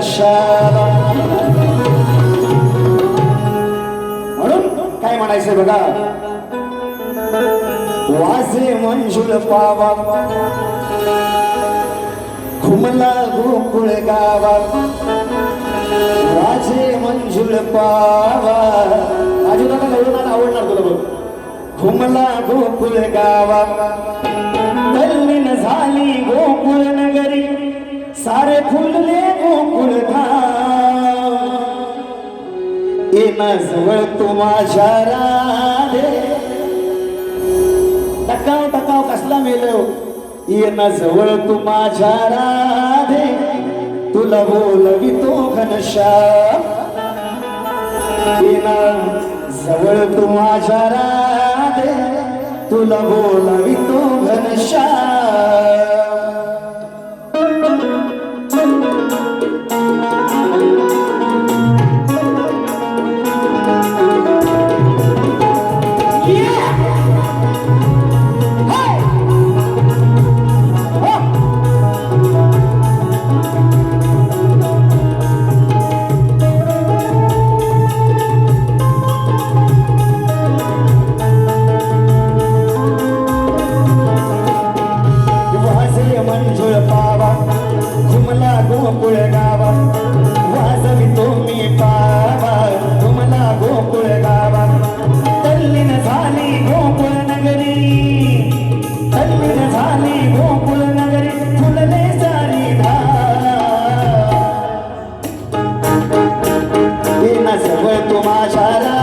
घनशाला म्हणून काय म्हणायचं बघा? वाजे मंजुळ पावा. घुमला गोकुळ गावा. वाजे मंजुळ पावा. राजू दादा आवडणार तुला बघ. घुमला गोकुळ गावा. तल्लीन झाली गोकुळ नगरी सारे फुलले गोकुळ धाम. जवळ तू माझ्या राधे. टकाव टकाव कसला मेलो. येणं जवळ तू माझ्या राधे. तुला बोलवितो घनश्याम. येणं जवळ तू माझ्या राधे. तुला बोलवितो घनशा येणं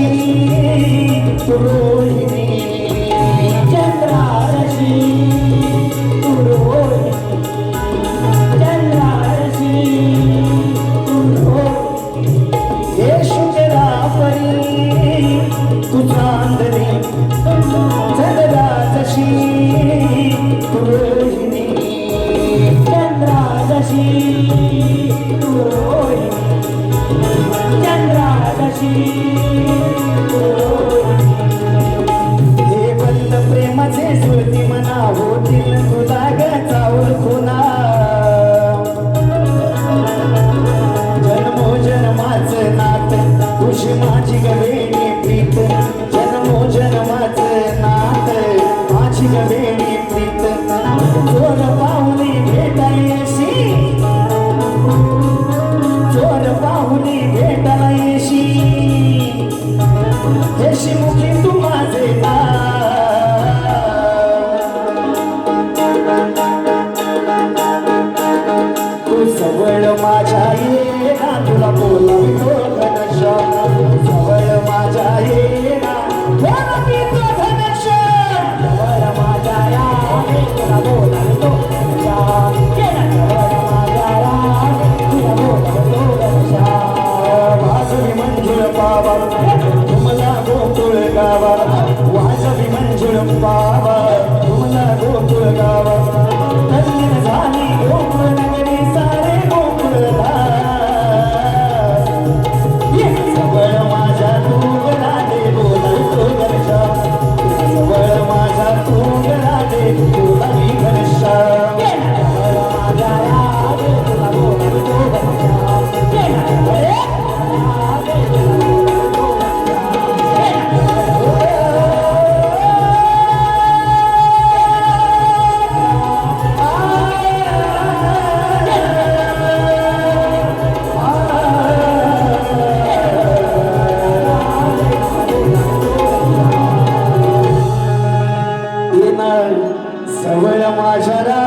जगराजशी तू Antigamente बाबा तुमला गोकुळ गावा वाजवी मंजुळ बाबा तुमला गोकुळ गावा mais, Geraldo.